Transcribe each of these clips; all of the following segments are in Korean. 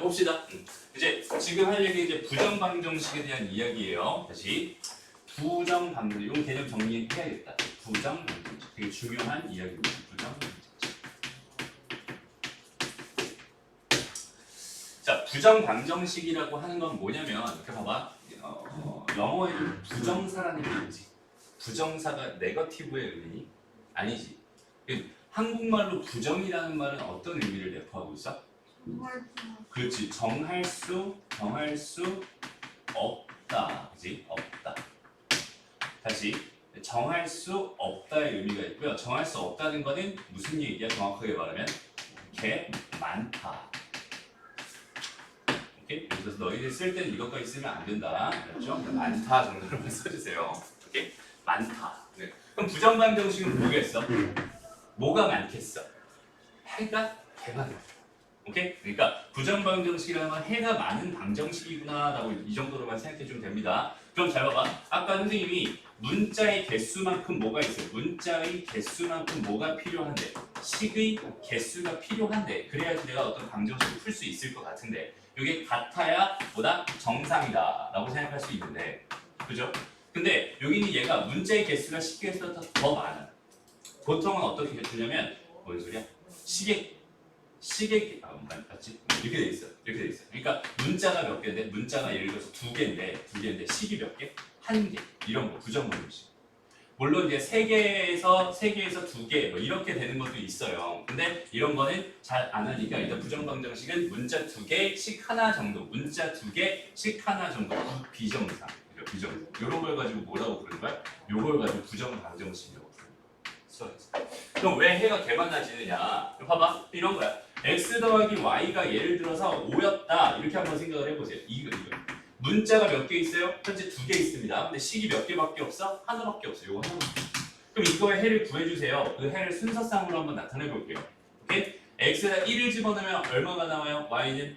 자 봅시다. 음. 이제 지금 할 얘기 이제 부정방정식에 대한 이야기예요. 다시 부정방정 이건 개념 정리해야겠다. 부정방정식 되게 중요한 이야기입니다. 부정방정식. 자 부정방정식이라고 하는 건 뭐냐면 이렇게 봐봐. 어, 영어에는 부정사라는 게 있지. 부정사가 네거티브의 의미 아니지. 그 한국말로 부정이라는 말은 어떤 의미를 내포하고 있어? 그렇지. 정할 수 정할 수 없다. 그지? 없다. 다시. 정할 수 없다의 의미가 있고요. 정할 수 없다는 거는 무슨 얘기야? 정확하게 말하면 개 많다. 오케이? 그래서 너희들 쓸 때는 이것까지 쓰면 안 된다. 그렇죠? 많다 정도로만 써주세요. 오케이? 많다. 네. 그럼 부정방정식은 뭐겠어? 뭐가 많겠어? 해가 개 많다 오케이? 그러니까 부정방정식이라는 건 해가 많은 방정식이구나라고 이 정도로만 생각해 주면 됩니다. 그럼 잘 봐봐. 아까 선생님이 문자의 개수만큼 뭐가 있어요? 문자의 개수만큼 뭐가 필요한데? 식의 개수가 필요한데 그래야지 내가 어떤 방정식을 풀 수 있을 것 같은데 이게 같아야 보다 정상이다 라고 생각할 수 있는데 그죠? 근데 여기는 얘가 문자의 개수가 식개수보다 더 많아. 보통은 어떻게 주냐면 뭔 소리야? 식의 시계 아 맞지? 이렇게 돼 있어. 이렇게 돼 있어. 그러니까 문자가 몇 개인데 문자가 예를 들어서 두 개인데 두 개인데 식이 몇 개? 한 개. 이런 거 부정문식. 물론 이제 세 개에서 세 개에서 두 개 뭐 이렇게 되는 것도 있어요. 근데 이런 거는 잘 안 하니까 일단 부정방정식은 문자 두 개, 식 하나 정도. 문자 두 개, 식 하나 정도. 부- 비정상. 비정상. 이런 걸 가지고 뭐라고 부르는 거야? 요걸 가지고 부정방정식이라고 부르는 거야. 수학에서. 그럼 왜 해가 개만나지느냐? 봐봐. 이런 거야. X 더하기 y가 예를 들어서 5였다 이렇게 한번 생각을 해보세요. 이거 이거 문자가 몇 개 있어요? 현재 두 개 있습니다. 근데 식이 몇 개밖에 없어? 하나밖에 없어. 요거 하나. 그럼 이거의 해를 구해주세요. 그 해를 순서상으로 한번 나타내 볼게요. 오케이? x에다 1을 집어넣으면 얼마가 나와요? y는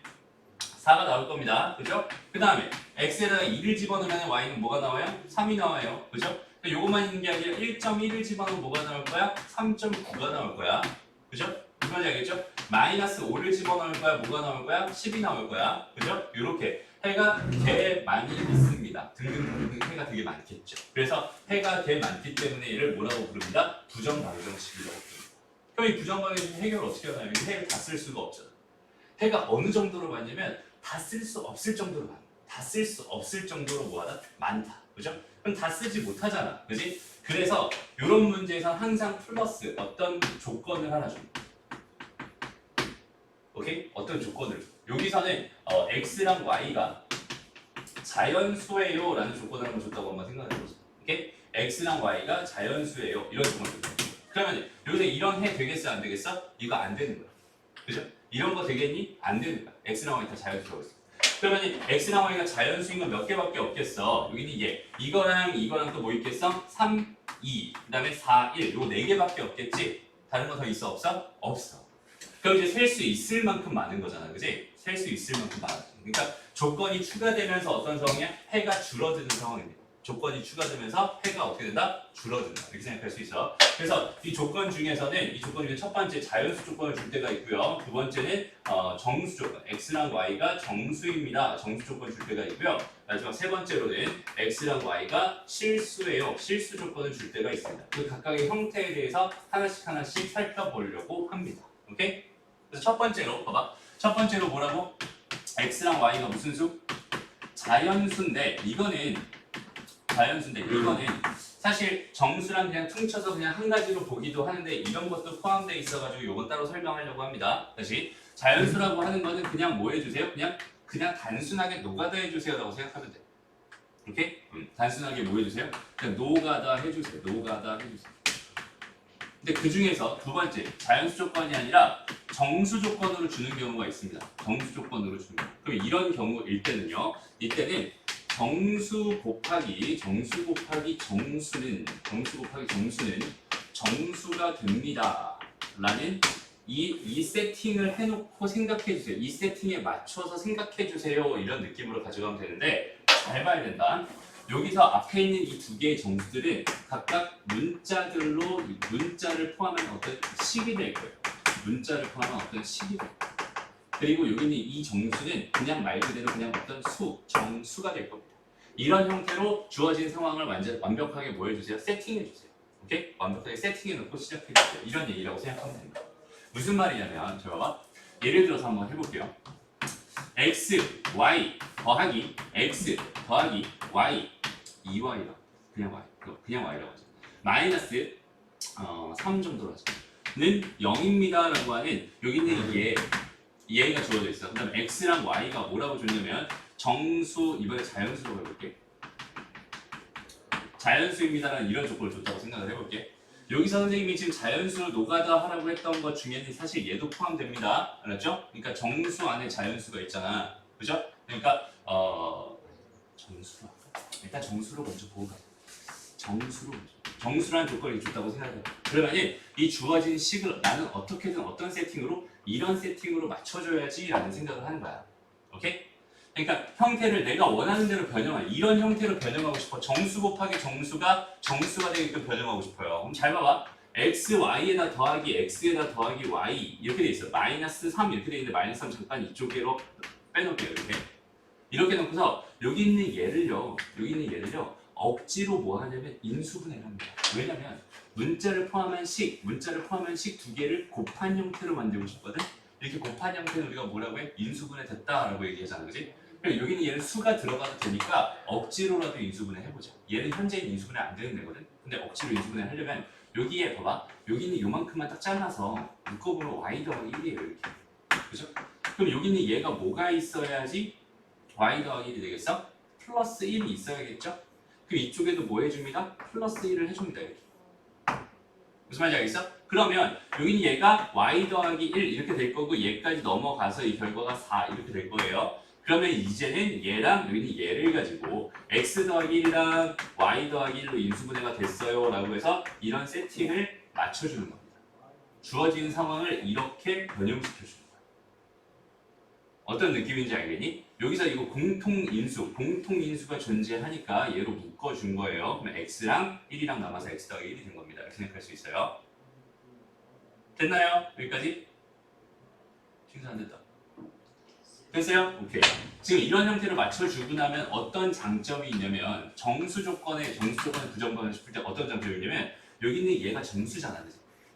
4가 나올 겁니다. 그죠? 그 다음에 x에다가 2를 집어넣으면 y는 뭐가 나와요? 3이 나와요. 그죠? 요것만 있는 게 아니라 1.1을 집어넣으면 뭐가 나올 거야? 3.9가 나올 거야. 그죠? 무슨 말인지 알겠죠? 마이너스 5를 집어넣을 거야? 뭐가 나올 거야? 10이 나올 거야. 그죠? 이렇게 해가 개 많이 있습니다. 등등등등 해가 되게 많겠죠. 그래서 해가 개 많기 때문에 얘를 뭐라고 부릅니다? 부정방정식이라고 부릅니다. 그럼 이 부정방정식 해결을 어떻게 하냐면 이 해를 다 쓸 수가 없잖아. 해가 어느 정도로 많냐면 다 쓸 수 없을 정도로 많아. 다쓸 수 없을 정도로 뭐하다? 많다. 그죠? 그럼 다 쓰지 못하잖아. 그지? 그래서 이런 문제에서 항상 플러스 어떤 조건을 하나 줍니다. 오케이? 어떤 조건을 여기서는 어, x랑 y가 자연수예요 라는 조건을 한번 줬다고 한번 생각해 보세요 오케이? x랑 y가 자연수예요 이런 조건을 줬다 그러면 여기서 이런 해 되겠어 안 되겠어? 이거 안 되는 거야 그죠? 이런 거 되겠니? 안 되는 거야 x랑 y 다 자연수라고 했어 그러면 x랑 y가 자연수인 건 몇 개밖에 없겠어 여기는 얘 이거랑 이거랑 또 뭐 있겠어? 3, 2, 그 다음에 4, 1 요거 4개밖에 없겠지? 다른 거 더 있어 없어? 없어 그럼 이제 셀 수 있을 만큼 많은 거잖아, 그지? 셀 수 있을 만큼 많아. 그러니까 조건이 추가되면서 어떤 상황이야? 해가 줄어드는 상황입니다. 조건이 추가되면서 해가 어떻게 된다? 줄어든다. 이렇게 생각할 수 있어. 그래서 이 조건 중에서는 이 조건 중에 첫 번째 자연수 조건을 줄 때가 있고요. 두 번째는 어, 정수 조건, x랑 y가 정수입니다. 정수 조건 줄 때가 있고요. 마지막 세 번째로는 x랑 y가 실수예요. 실수 조건을 줄 때가 있습니다. 그 각각의 형태에 대해서 하나씩 하나씩 살펴보려고 합니다. 오케이? 그래서 첫 번째로 봐봐. 첫 번째로 뭐라고? x랑 y가 무슨 수? 자연수인데 이거는 자연수인데 이거는 사실 정수랑 그냥 퉁쳐서 그냥 한 가지로 보기도 하는데 이런 것도 포함되어 있어가지고 이건 따로 설명하려고 합니다. 다시 자연수라고 하는 거는 그냥 뭐 해주세요? 그냥 그냥 단순하게 노가다 해주세요라고 생각하면 돼. 오케이? 음, 단순하게 뭐 해주세요? 그냥 노가다 해주세요. 노가다 해주세요. 근데 그 중에서 두 번째 자연수 조건이 아니라 정수 조건으로 주는 경우가 있습니다. 정수 조건으로 주는. 그럼 이런 경우일 때는요. 이때는 정수 곱하기 정수 곱하기 정수는 정수 곱하기 정수는 정수가 됩니다. 라는 이, 이 세팅을 해놓고 생각해 주세요. 이 세팅에 맞춰서 생각해 주세요. 이런 느낌으로 가져가면 되는데 잘 봐야 된다. 여기서 앞에 있는 이 두 개의 정수들은 각각 문자들로 이 문자를 포함한 어떤 식이 될 거예요. 문자를 포함한 어떤 식이 될 거예요. 그리고 여기는 이 정수는 그냥 말 그대로 그냥 어떤 수, 정수가 될 겁니다. 이런 형태로 주어진 상황을 완전 완벽하게 뭐 해주세요? 세팅해 주세요. 오케이? 완벽하게 세팅해 놓고 시작해 주세요. 이런 얘기라고 생각하면 됩니다. 무슨 말이냐면 저 봐봐. 예를 들어서 한번 해볼게요. x, y 더하기 x 더하기 y 2y라 그냥 y 그거 그냥 y라고 하죠. 마이너스 어, 3 정도로 하죠. 는 0입니다 라고 하는 여기 있는 얘 얘가 주어져 있어. 그 다음 x랑 y가 뭐라고 줬냐면 정수 이번에 자연수로 해볼게. 자연수입니다라는 이런 조건을 줬다고 생각을 해볼게. 여기서 선생님이 지금 자연수를 노가다 하라고 했던 것 중에는 사실 얘도 포함됩니다. 알았죠? 그러니까 정수 안에 자연수가 있잖아. 그죠? 그러니까 어 정수로 일단 정수로 먼저 보고 가. 정수로 먼저. 정수라는 조건을 줬다고 생각해. 그러면 이 주어진 식을 나는 어떻게든 어떤 세팅으로 이런 세팅으로 맞춰줘야지라는 생각을 하는 거야. 오케이? 그러니까 형태를 내가 원하는 대로 변형할 이런 형태로 변형하고 싶어. 정수 곱하기 정수가 정수가 되게끔 변형하고 싶어요. 그럼 잘 봐봐. x, y에다 더하기 x에다 더하기 y 이렇게 돼 있어. 마이너스 3 이렇게 돼 있는데 마이너스 3 잠깐 이쪽으로 빼놓을게요. 이렇게. 이렇게 놓고서 여기 있는 얘를요. 여기 있는 얘를요. 억지로 뭐 하냐면 인수분해를 합니다. 왜냐면 문자를 포함한 식, 문자를 포함한 식 두 개를 곱한 형태로 만들고 싶거든. 이렇게 곱한 형태는 우리가 뭐라고 해? 인수분해 됐다라고 얘기하잖아, 그지? 그럼 여기는 얘는 수가 들어가도 되니까 억지로라도 인수분해 해보자. 얘는 현재 인수분해 안 되는 애거든. 근데 억지로 인수분해 하려면 여기에 봐봐. 여기는 요만큼만 딱 잘라서 묶어보면 y 더하기 1이에요, 이렇게. 그죠? 그럼 여기는 얘가 뭐가 있어야지 y 더하기 1이 되겠어? 플러스 1이 있어야겠죠? 그럼 이쪽에도 뭐 해줍니다? 플러스 1을 해줍니다, 이렇게. 무슨 말인지 알겠어? 그러면 여기는 얘가 y 더하기 1 이렇게 될 거고 얘까지 넘어가서 이 결과가 4 이렇게 될 거예요. 그러면 이제는 얘랑 여기는 얘를 가지고 x 더하기 1이랑 y 더하기 1로 인수분해가 됐어요 라고 해서 이런 세팅을 맞춰주는 겁니다. 주어진 상황을 이렇게 변형시켜주는 거야. 어떤 느낌인지 알겠니? 여기서 이거 공통인수, 공통인수가 존재하니까 얘로 묶어준 거예요. 그러면 x랑 1이랑 남아서 x 더하기 1이 된 겁니다. 이렇게 생각할 수 있어요. 됐나요? 여기까지? 신사 안 됐다. 됐어요? 오케이. 지금 이런 형태로 맞춰주고 나면 어떤 장점이 있냐면 정수 조건에 정수 조건에 부정반을 싶을 때 어떤 장점이 있냐면 여기 있는 얘가 정수잖아.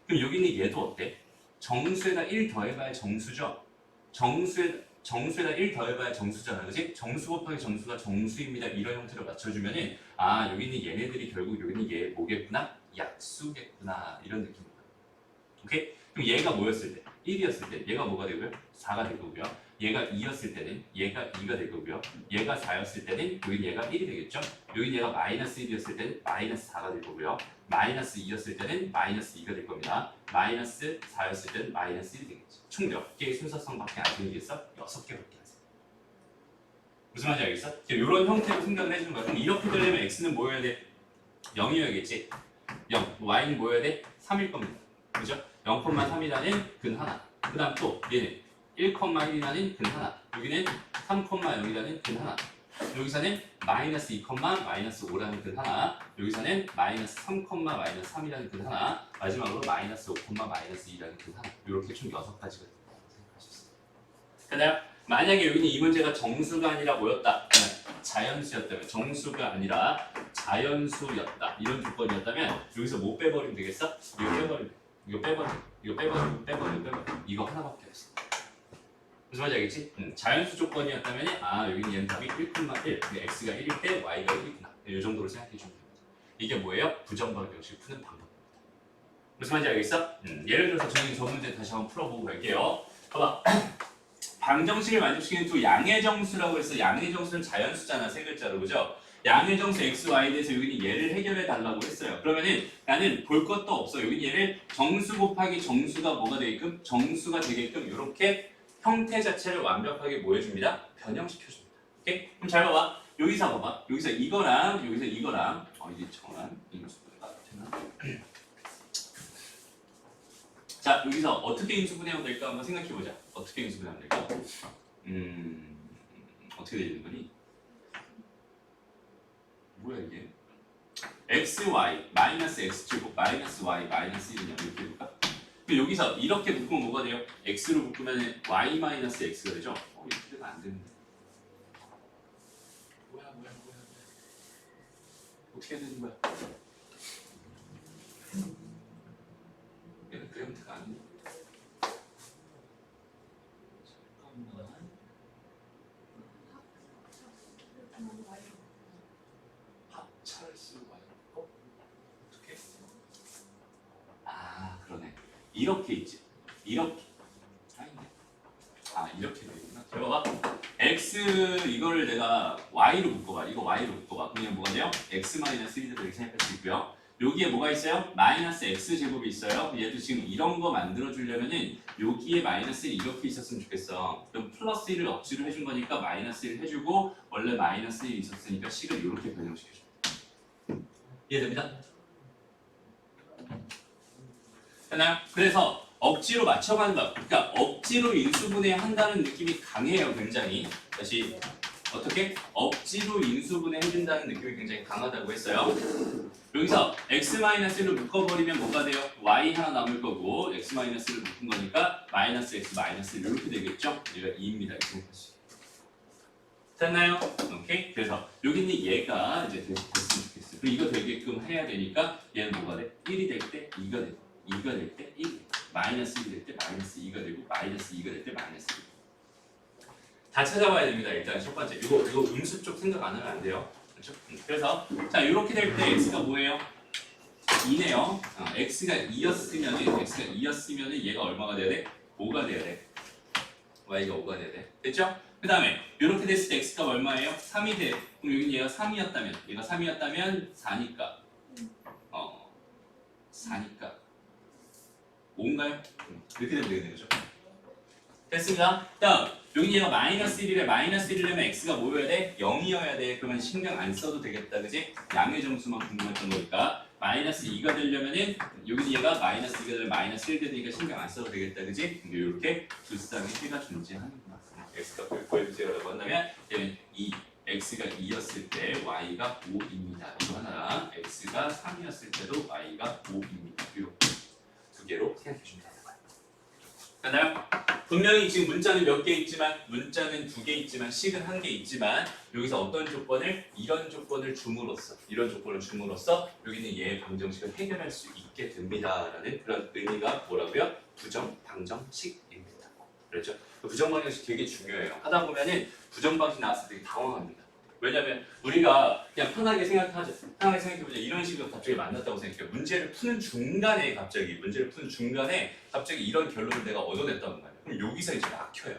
그럼 여기 있는 얘도 어때? 정수에다 1 더해봐야 정수죠? 정수에, 정수에다 1 더해봐야 정수잖아. 그지? 정수 곱하기 정수가 정수입니다. 이런 형태로 맞춰주면은 아 여기 있는 얘네들이 결국 여기 있는 얘 뭐겠구나? 약수겠구나. 이런 느낌인 거야. 오케이? 그럼 얘가 뭐였을 때? 1이었을 때 얘가 뭐가 되고요? 4가 될 거고요. 얘가 2였을 때는 얘가 2가 될 거고요. 얘가 4였을 때는 여기 얘가 1이 되겠죠? 여기 얘가 마이너스 1이었을 때는 마이너스 4가 될 거고요. 마이너스 2였을 때는 마이너스 2가 될 겁니다. 마이너스 4였을 때는 마이너스 1이 되겠죠. 총 몇 개의 순서성밖에 안 생기겠어? 6개밖에 안 생겨. 무슨 말인지 알겠어? 이런 형태로 생각을 해주는 거야. 그럼 이렇게 되려면 x는 뭐여야 돼? 0이어야겠지? 0. y는 뭐여야 돼? 3일 겁니다. 그죠? 0,3이라는 근 하나. 그 다음 또 얘는 1,1이라는 근 하나. 여기는 3,0이라는 근 하나. 여기서는 마이너스 2, 마이너스 5라는 근 하나. 여기서는 마이너스 3, 마이너스 3이라는 근 하나. 마지막으로 마이너스 5, 마이너스 2라는 근 하나. 이렇게 총 6가지가 생각할 수 있어요. 그다음 만약에 여기는 이 문제가 정수가 아니라 뭐였다? 자연수였다면 정수가 아니라 자연수였다. 이런 조건이었다면 여기서 뭐 빼버리면 되겠어? 이거 빼버리면 돼. 이거 빼버려. 이거 빼버리고 빼버리고 빼버리고 이거 하나밖에 없어. 무슨 말인지 알겠지? 음, 자연수 조건이었다면 아 여기는 얘는 답이 1,1 근데 x가 1일 때 y가 1이구나 이 정도로 생각해 주면 됩니다. 이게 뭐예요? 부정번 형식 푸는 방법. 무슨 말인지 알겠어? 음, 예를 들어서 저는 저 문제 다시 한번 풀어보고 갈게요. 봐봐. 방정식을 만족시키는 두 양의 정수라고 해서 양의 정수는 자연수잖아 세 글자로 그죠? 양의 정수 x, y에 대해서 여기는 얘를 해결해 달라고 했어요. 그러면은 나는 볼 것도 없어. 여기 얘를 정수 곱하기 정수가 뭐가 되게끔 정수가 되게끔 이렇게 형태 자체를 완벽하게 뭐 해줍니다? 변형시켜줍니다. 오케이? 그럼 잘 봐봐. 여기서 봐봐. 여기서 이거랑 여기서 이거랑 어 이게 정한 인수분해가 되나? 자 여기서 어떻게 인수분해하면 될까 한번 생각해 보자. 어떻게 인수분해하면 될까? 음 어떻게 되는 거니? 뭐야 이게? x, y, 마이너스 x 제곱, 마이너스 y, 마이너스 1이냐 이렇게 해볼까? 그 여기서 이렇게 묶으면 뭐가 돼요? x로 묶으면 y 마이너스 x가 되죠? 어, 이렇게 되면 안 되는데. 뭐야, 뭐야, 뭐야. 어떻게 해야 되는 거야? 얘는 그래프가 아니네. 잠깐만. 합차를 쓰고 와요. 어? 어떻게? 아 그러네. 이렇게 있지. 이렇게. 아 이렇게 되구나. 잘 봐봐. x 이거를 내가 y로 묶어봐. 이거 y로 묶어봐. 그러면 뭐가 돼요? x 마이너스 1이 이렇게 생각할 수 있고요. 여기에 뭐가 있어요? 마이너스 x 제곱이 있어요. 얘도 지금 이런 거 만들어 주려면은 여기에 마이너스 1 이렇게 있었으면 좋겠어. 그럼 플러스 1을 억지로 해준 거니까 마이너스 1 해주고 원래 마이너스 1이 있었으니까 식을 이렇게 변형시켜줘. 이해됩니다? 되나요? 그래서 억지로 맞춰가는 거. 그러니까 억지로 인수분해 한다는 느낌이 강해요, 굉장히. 다시 어떻게? 억지로 인수분해 해준다는 느낌이 굉장히 강하다고 했어요. 여기서 x-1을 묶어버리면 뭐가 돼요? y 하나 남을 거고 x-1을 묶은 거니까 마이너스 x 마이너스 1 이렇게 되겠죠? 얘가 2입니다. 이렇게 생각하시. 됐나요? 오케이. 그래서 여기 있는 얘가 이제 됐- 됐으면 좋겠어요. 그리고 이거 되게끔 해야 되니까 얘는 뭐가 돼? 1이 될 때 2가 되고 2가 될 때 1, 마이너스 1이 될 때 마이너스 2가 되고 마이너스 2가 될 때 마이너스 1. 다 찾아봐야 됩니다. 일단 첫 번째. 이거 이거 음수 쪽 생각 안 하면 안 돼요. 그렇죠? 음, 그래서 자 이렇게 될 때 x가 뭐예요? 2네요. 어, x가 2였으면 x가 2였으면 얘가 얼마가 돼야 돼? 5가 돼야 돼. y가 5가 돼야 돼. 됐죠? 그 다음에 이렇게 됐을 때 x가 얼마예요? 3이 돼. 그럼 여기 얘가 3이었다면 얘가 3이었다면 4니까 어 4니까 5인가요? 음, 이렇게 되면 되겠네 그죠? 됐습니다. 다음 여기 얘가 마이너스 1이래 마이너스 1이려면 x가 뭐여야 돼? 0이어야 돼. 그러면 신경 안 써도 되겠다 그지? 양의 점수만 궁금했던 거니까 마이너스 2가 되려면은 여기 얘가 마이너스 2가 되면 마이너스 1 되니까 신경 안 써도 되겠다 그지? 이렇게 두 쌍의 해가 존재하는구나. x가 보여주세요라고 한다면 얘는 2 x가 2였을 때 y가 5입니다. 이거 하나 x가 3이었을 때도 y가 5입니다. 이렇게 두 개로 생각해 주면 되는 거예요. 됐나요? 분명히 지금 문자는 몇 개 있지만 문자는 두 개 있지만 식은 한 개 있지만 여기서 어떤 조건을 이런 조건을 줌으로써 이런 조건을 줌으로써 여기는 얘의 방정식을 해결할 수 있게 됩니다라는 그런 의미가 뭐라고요? 부정 방정식입니다. 그렇죠? 그 부정 방정식 되게 중요해요. 하다 보면은 부정 방식 나왔을 때 당황합니다. 왜냐면 우리가 그냥 편하게 생각하자. 편하게 생각해보자. 이런 식으로 갑자기 만났다고 생각해요. 문제를 푸는 중간에 갑자기 문제를 푸는 중간에 갑자기 이런 결론을 내가 얻어냈다는 거예요. 그럼 여기서 이제 막혀요.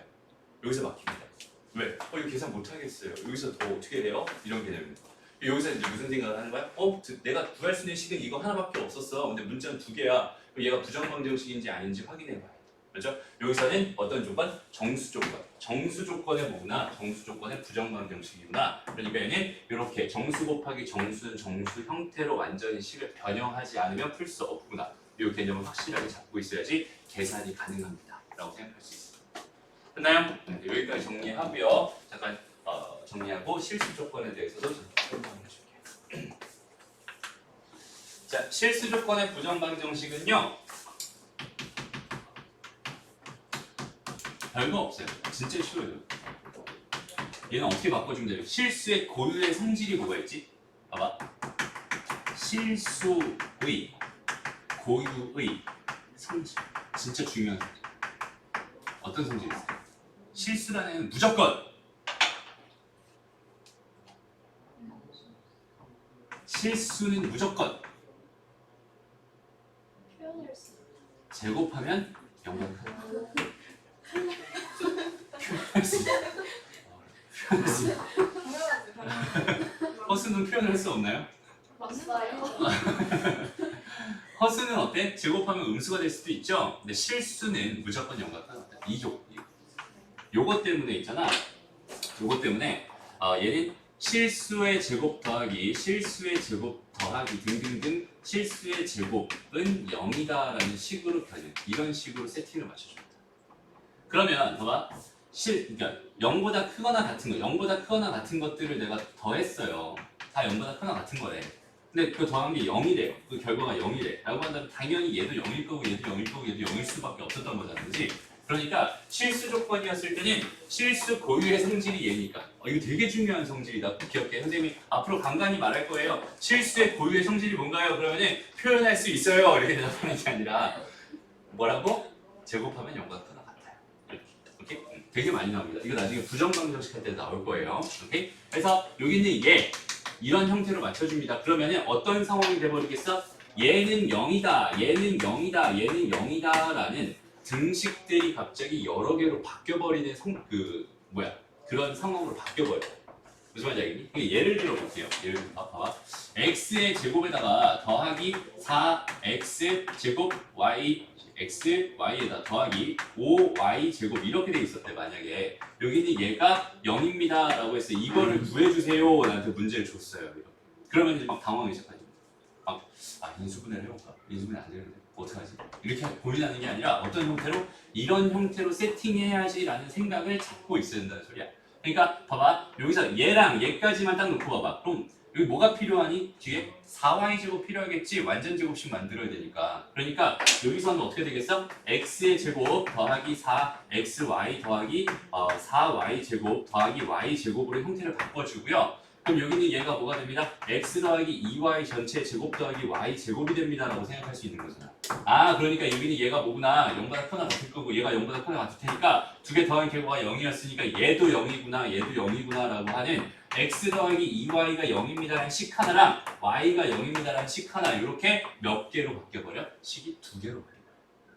여기서 막힙니다. 왜? 어 이거 계산 못 하겠어요. 여기서 더 어떻게 해요? 이런 개념입니다. 여기서 이제 무슨 생각을 하는 거야? 어, 드- 내가 구할 수 있는 식은 이거 하나밖에 없었어. 근데 문자는 두 개야. 그럼 얘가 부정방정식인지 아닌지 확인해봐야 돼. 그렇죠? 여기서는 어떤 조건? 정수 조건. 정수 조건의 뭐구나? 정수 조건의 부정방정식이구나. 그러니까 얘는 이렇게 정수 곱하기 정수는 정수 형태로 완전히 식을 변형하지 않으면 풀 수 없구나. 이 개념을 확실하게 잡고 있어야지 계산이 가능합니다. 라고 생각할 수 있습니다. 됐나요? 네, 여기까지 정리하고요. 잠깐 어, 정리하고 실수 조건에 대해서도 설명해 줄게요. 자, 실수 조건의 부정방정식은요. 별거 없어요. 진짜 쉬워요. 얘는 어떻게 바꿔주면 돼요? 실수의 고유의 성질이 뭐가 있지? 봐봐. 실수의 고유의 성질. 진짜 중요한 성질. 어떤 성질이 있어요? 실수라는 무조건 실수는 무조건 제곱하면 당연하지 허수는 표현할 수 없나요? 허수는 어때? 제곱하면 음수가 될 수도 있죠. 근데 실수는 무조건 영각하다. 이조. 요거 때문에 있잖아. 요거 때문에 어, 얘는 실수의 제곱 더하기 실수의 제곱 더하기 등등등 실수의 제곱은 0이다라는 식으로 변해. 이런 식으로 세팅을 맞춰줍니다. 그러면 봐봐. 실, 그러니까 0보다 크거나 같은 거, 0보다 크거나 같은 것들을 내가 더했어요. 다 0보다 크거나 같은 거래. 근데 그 더한 게 0이래요. 그 결과가 0이래. 라고 한다면 당연히 얘도 0일 거고 얘도 0일 거고 얘도 0일 수밖에 없었던 거잖아. 그지? 그러니까 실수 조건이었을 때는 실수 고유의 성질이 얘니까. 어, 이거 되게 중요한 성질이다. 꼭 기억해. 선생님이 앞으로 간간히 말할 거예요. 실수의 고유의 성질이 뭔가요? 그러면은 표현할 수 있어요. 이렇게 대답하는 게 아니라 뭐라고? 제곱하면 0과 크나 같아요. 이렇게. 오케이? 음, 되게 많이 나옵니다. 이거 나중에 부정방정식 할 때 나올 거예요. 오케이? 그래서 여기 있는 얘 이런 형태로 맞춰줍니다. 그러면은 어떤 상황이 돼버리겠어? 얘는 0이다, 얘는 0이다, 얘는 0이다 라는 등식들이 갑자기 여러 개로 바뀌어버리는 성, 그 뭐야 그런 상황으로 바뀌어버려. 무슨 말인지 알겠니? 예를 들어 볼게요. 예를 들어 봐봐. x의 제곱에다가 더하기 4x 제곱 y x y에다 더하기 5y 제곱 이렇게 돼 있었대 만약에 여기는 얘가 0입니다 라고 해서 이거를 구해주세요 나한테 문제를 줬어요 이렇게. 그러면 이제 막 당황하기 시작하죠 막 아 인수분해를 해볼까 인수분해 안 되는데 어떡하지 이렇게 고민하는 게 아니라 어떤 형태로 이런 형태로 세팅해야지 라는 생각을 잡고 있어야 된다는 소리야 그러니까 봐봐. 여기서 얘랑 얘까지만 딱 놓고 봐봐. 그럼 여기 뭐가 필요하니? 뒤에 4y 제곱 필요하겠지? 완전 제곱식 만들어야 되니까. 그러니까 여기서는 어떻게 되겠어? x의 제곱 더하기 4xy 더하기 어, 4y 제곱 더하기 y 제곱으로 형태를 바꿔주고요 그럼 여기는 얘가 뭐가 됩니다? x 더하기 2y 전체 제곱 더하기 y 제곱이 됩니다 라고 생각할 수 있는 거잖아 아 그러니까 여기는 얘가 뭐구나 0보다 크나 같을 거고 얘가 0보다 크나 같을 테니까 두 개 더한 결과가 0이었으니까 얘도 0이구나 얘도 0이구나 라고 하는 x 더하기 2y가 0입니다라는 식 하나랑 y가 0입니다라는 식 하나 이렇게 몇 개로 바뀌어버려? 식이 두 개로 바뀌어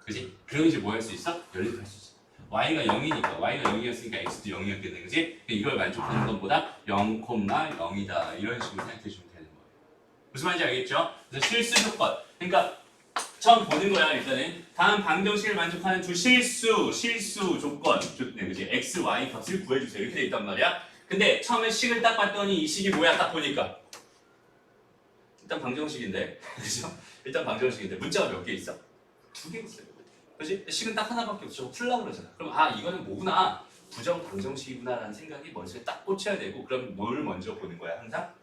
그지? 그럼 이제 뭐 할 수 있어? 연립할 수 있어 y가 0이니까 y가 0이었으니까 x도 0이었겠네 그지? 이걸 만족하는 것보다 0, 0이다. 이런 식으로 생각해 주면 되는 거예요. 무슨 말인지 알겠죠? 그래서 실수 조건 그러니까 처음 보는 거야 일단은. 다음 방정식을 만족하는 두 실수 실수 조건. 좋네 그지? X, y 값을 구해주세요. 이렇게 돼 있단 말이야. 근데 처음에 식을 딱 봤더니 이 식이 뭐야? 딱 보니까. 일단 방정식인데. 그죠? 일단 방정식인데. 문자가 몇 개 있어? 두 개 있어요 그지? 식은 딱 하나밖에 저거 풀라고 그러잖아 그럼 아 이거는 뭐구나 부정 방정식이구나 라는 생각이 머릿속에 딱 꽂혀야 되고 그럼 뭘 먼저 보는 거야 항상?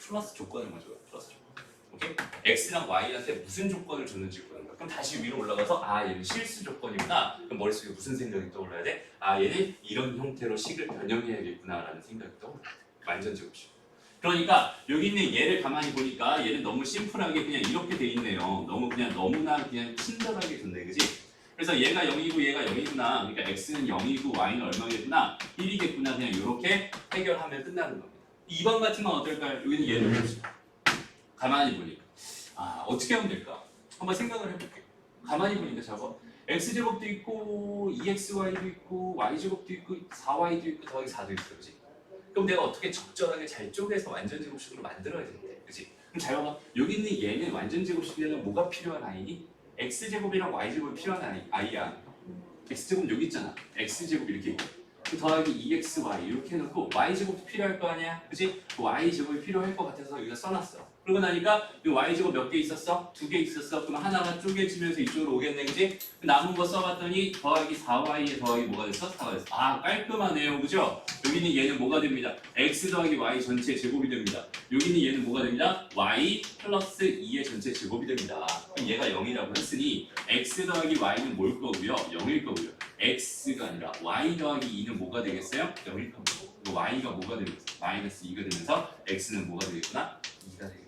플러스 조건을 먼저 봐요 플러스 조건 오케이? x랑 y한테 무슨 조건을 줬는지 보는 거야. 그럼 다시 위로 올라가서 아 얘는 실수 조건이구나. 그럼 머릿속에 무슨 생각이 떠올라야 돼? 아 얘는 이런 형태로 식을 변형해야겠구나라는 생각이 떠올라. 완전 제곱식. 그러니까 여기 있는 얘를 가만히 보니까 얘는 너무 심플하게 그냥 이렇게 돼 있네요. 너무 그냥 너무나 그냥 친절하게 됐네, 그지? 그래서 얘가 0이고 얘가 0이구나. 그러니까 x는 0이고 y는 얼마겠구나. 1이겠구나. 그냥 이렇게 해결하면 끝나는 겁니다. 2번 같은 건 어떨까요? 여기는 얘를 봅시다. 가만히 보니까 아 어떻게 하면 될까? 한번 생각을 해볼게요. 가만히 보니까 저거 x 제곱도 있고 2xy도 있고 y 제곱도 있고 4y도 있고 더하기 4도 있어, 그렇지? 그럼 내가 어떻게 적절하게 잘 쪼개서 완전 제곱식으로 만들어야 되는데, 그렇지? 그럼 잘 봐봐. 여기 있는 얘는 완전 제곱식이라면 뭐가 필요한 아이니? x 제곱이랑 y 제곱이 필요한 아이, 아이야. x 제곱 여기 있잖아. x 제곱 이렇게 있고. 그 더하기 2xy 이렇게 해놓고 y 제곱도 필요할 거 아니야, 그렇지? 그 y 제곱이 필요할 것 같아서 여기다 써놨어. 그러고 나니까 이 y 제곱 몇 개 있었어? 두 개 있었어. 그럼 하나가 쪼개지면서 이쪽으로 오겠네, 그지? 남은 거 써봤더니 더하기 4y에 더하기 뭐가 됐어? 4가 됐어. 아 깔끔하네요, 그죠? 여기는 얘는 뭐가 됩니다? x 더하기 y 전체 제곱이 됩니다. 여기는 얘는 뭐가 됩니다? y 플러스 2의 전체 제곱이 됩니다. 얘가 0이라고 했으니 x 더하기 y는 뭘 거고요? 0일 거고요. x가 아니라 y 더하기 2는 뭐가 되겠어요? 0일 겁니다. y가 뭐가 되겠어? 마이너스 2가 되면서 x는 뭐가 되겠구나? 2가 되겠구나.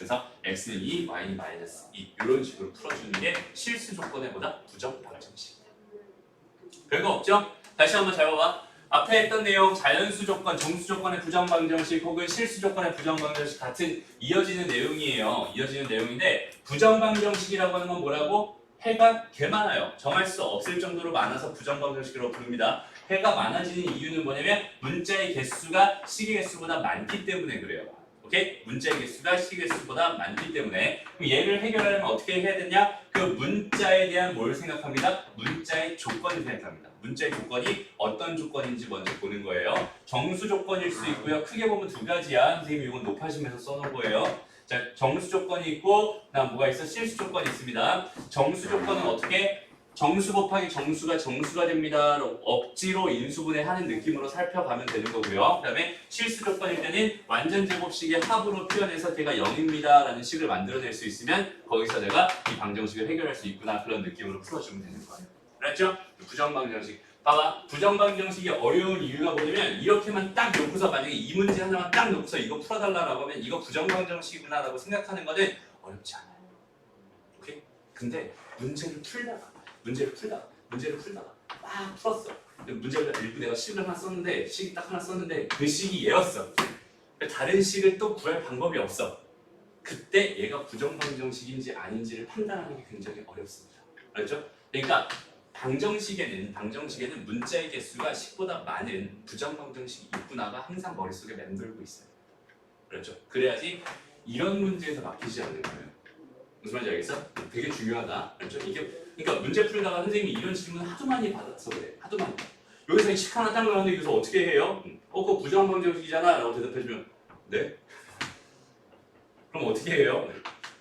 그래서 x는 2, y는 마이너스 2 이런 식으로 풀어주는 게 실수 조건에 보다 부정 방정식. 별거 없죠? 다시 한번 잘 봐봐. 앞에 했던 내용 자연수 조건, 정수 조건의 부정 방정식 혹은 실수 조건의 부정 방정식 같은 이어지는 내용이에요. 이어지는 내용인데 부정 방정식이라고 하는 건 뭐라고? 해가 개 많아요. 정할 수 없을 정도로 많아서 부정 방정식이라고 부릅니다. 해가 많아지는 이유는 뭐냐면 문자의 개수가 식의 개수보다 많기 때문에 그래요. 오케이? 문자의 개수가 식의 개수보다 많기 때문에 얘를 해결하려면 어떻게 해야 되냐? 그 문자에 대한 뭘 생각합니다? 문자의 조건을 생각합니다. 문자의 조건이 어떤 조건인지 먼저 보는 거예요. 정수 조건일 수 있고요. 크게 보면 두 가지야. 선생님이 이건 높아지면서 써놓은 거예요. 자, 정수 조건이 있고 그다음 뭐가 있어? 실수 조건이 있습니다. 정수 조건은 어떻게? 정수 곱하기 정수가 정수가 됩니다. 억지로 인수분해 하는 느낌으로 살펴가면 되는 거고요. 그 다음에 실수 조건일 때는 완전 제곱식의 합으로 표현해서 걔가 0입니다. 라는 식을 만들어낼 수 있으면 거기서 내가 이 방정식을 해결할 수 있구나 그런 느낌으로 풀어주면 되는 거예요. 알았죠? 부정방정식. 봐봐. 부정방정식이 어려운 이유가 뭐냐면 이렇게만 딱 놓고서 만약에 이 문제 하나만 딱 놓고서 이거 풀어달라고 하면 이거 부정방정식이구나 라고 생각하는 거는 어렵지 않아요. 오케이? 근데 문제를 풀다가 문제를 풀다가 문제를 풀다가 막 풀었어. 문제를 일부 내가 식을 하나 썼는데 식이 딱 하나 썼는데 그 식이 얘였어. 다른 식을 또 구할 방법이 없어. 그때 얘가 부정방정식인지 아닌지를 판단하는 게 굉장히 어렵습니다. 알죠? 그러니까 방정식에는 방정식에는 문자의 개수가 10보다 많은 부정방정식이 있구나가 항상 머릿속에 맴돌고 있어요. 그렇죠? 그래야지 이런 문제에서 막히지 않는 거예요. 무슨 말인지 알겠어? 되게 중요하다. 그렇죠? 이게 그러니까 문제 풀다가 선생님이 이런 질문 하도 많이 받았어 그래. 하도 많이. 여기서 식 하나 딱 나왔는데 여기서 어떻게 해요? 어, 그거 부정방정식이잖아. 라고 대답해주면 네? 그럼 어떻게 해요? 네.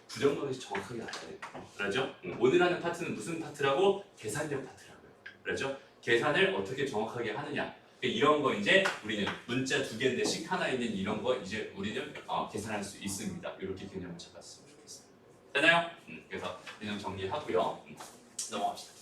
부정방정식 정확하게 알아야 돼요. 그렇죠? 음, 오늘 하는 파트는 무슨 파트라고? 계산력 파트라고요. 그렇죠? 계산을 어떻게 정확하게 하느냐. 그러니까 이런 거 이제 우리는 문자 두 개인데 식 하나 있는 이런 거 이제 우리는 어, 계산할 수 있습니다. 이렇게 개념을 잡았으면 좋겠습니다. 되나요? 음, 그래서 개념 정리하고요. 음, 넘어갑시다.